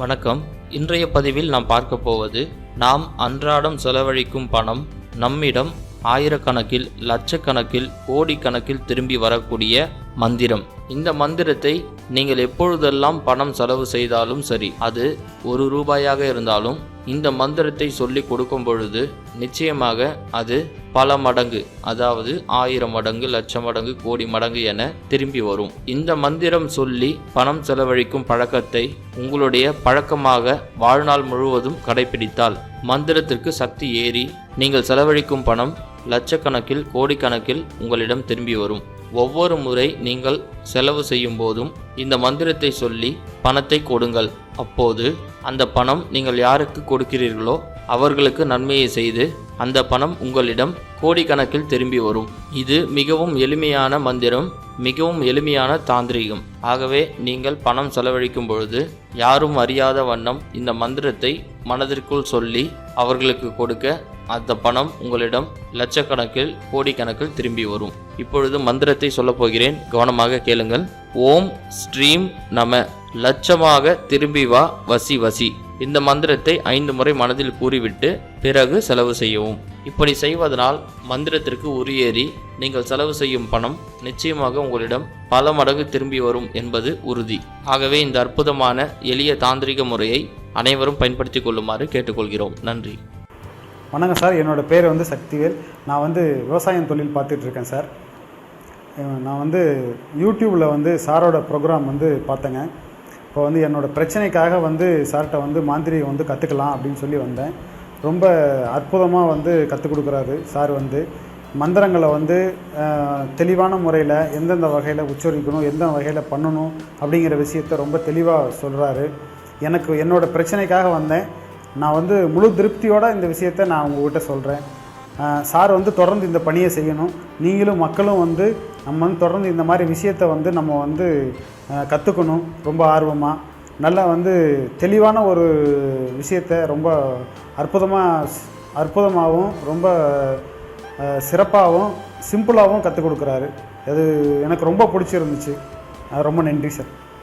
வணக்கம். இன்றைய பதிவில் நாம் பார்க்க போவது நாம் அன்றாடம் செலவழிக்கும் பணம் நம்மிடம் ஆயிரக்கணக்கில் லட்சக்கணக்கில் கோடிக்கணக்கில் திரும்பி வரக்கூடிய மந்திரம். இந்த மந்திரத்தை நீங்கள் எப்பொழுதெல்லாம் பணம் செலவு செய்தாலும் சரி அது ஒரு ரூபாயாக இருந்தாலும் இந்த மந்திரத்தை சொல்லி கொடுக்கும் பொழுது நிச்சயமாக அது பல மடங்கு அதாவது ஆயிரம் மடங்கு லட்சம் மடங்கு கோடி மடங்கு என திரும்பி வரும். இந்த மந்திரம் சொல்லி பணம் செலவழிக்கும் பழக்கத்தை உங்களுடைய பழக்கமாக வாழ்நாள் முழுவதும் கடைபிடித்தால் மந்திரத்திற்கு சக்தி ஏறி நீங்கள் செலவழிக்கும் பணம் லட்சக்கணக்கில் கோடிக்கணக்கில் உங்களிடம் திரும்பி வரும். ஒவ்வொரு முறை நீங்கள் செலவு செய்யும் போதும் இந்த மந்திரத்தை சொல்லி பணத்தை கொடுங்கள். அப்போது அந்த பணம் நீங்கள் யாருக்கு கொடுக்கிறீர்களோ அவர்களுக்கு நன்மையை செய்து அந்த பணம் உங்களிடம் கோடிக்கணக்கில் திரும்பி வரும். இது மிகவும் எளிமையான மந்திரம் மிகவும் எளிமையான தாந்திரிகம். ஆகவே நீங்கள் பணம் செலவழிக்கும் பொழுது யாரும் அறியாத வண்ணம் இந்த மந்திரத்தை மனதிற்குள் சொல்லி அவர்களுக்கு கொடுக்க அந்த பணம் உங்களிடம் லட்சக்கணக்கில் கோடிக்கணக்கில் திரும்பி வரும். இப்பொழுது மந்திரத்தை சொல்லப் போகிறேன். கவனமாக கேளுங்கள். ஓம் ஸ்ரீம் நம. லட்சமாக திரும்பி வா வசி வசி. இந்த மந்திரத்தை ஐந்து முறை மனதில் கூறிவிட்டு பிறகு செலவு செய்யவும். இப்படி செய்வதனால் மந்திரத்திற்கு உரியேறி நீங்கள் செலவு செய்யும் பணம் நிச்சயமாக உங்களிடம் பல மடங்கு திரும்பி வரும் என்பது உறுதி. ஆகவே இந்த அற்புதமான எளிய தாந்திரிக முறையை அனைவரும் பயன்படுத்திக் கொள்ளுமாறு கேட்டுக்கொள்கிறோம். நன்றி. வணக்கம் சார். என்னோடய பேர் வந்து சக்திவேல். நான் வந்து விவசாயம் தொழில் பார்த்துட்ருக்கேன் சார். நான் வந்து யூடியூப்பில் வந்து சாரோட ப்ரோக்ராம் வந்து பார்த்தேங்க. இப்போ வந்து என்னோடய பிரச்சனைக்காக வந்து சார்கிட்ட வந்து மாந்திரியை வந்து கற்றுக்கலாம் அப்படின்னு சொல்லி வந்தேன். ரொம்ப அற்புதமாக வந்து கற்றுக் கொடுக்குறாரு சார் வந்து. மந்திரங்களை வந்து தெளிவான முறையில் எந்தெந்த வகையில் உச்சரிக்கணும் எந்த வகையில் பண்ணணும் அப்படிங்கிற விஷயத்த ரொம்ப தெளிவாக சொல்கிறாரு எனக்கு என்னோடய பிரச்சனைக்காக வந்தேன். நான் வந்து முழு திருப்தியோட இந்த விஷயத்த நான் உங்ககிட்ட சொல்கிறேன் சார் வந்து தொடர்ந்து இந்த பணியை செய்யணும். நீங்களும் மக்களும் வந்து நம்ம வந்து தொடர்ந்து இந்த மாதிரி விஷயத்த வந்து நம்ம வந்து கற்றுக்கணும் ரொம்ப ஆர்வமாக நல்லா வந்து தெளிவான ஒரு விஷயத்த ரொம்ப அற்புதமாக அற்புதமாகவும் ரொம்ப சிறப்பாகவும் சிம்பிளாகவும் கற்றுக் கொடுக்குறாரு. அது எனக்கு ரொம்ப பிடிச்சிருந்துச்சு. ரொம்ப நன்றி சார்.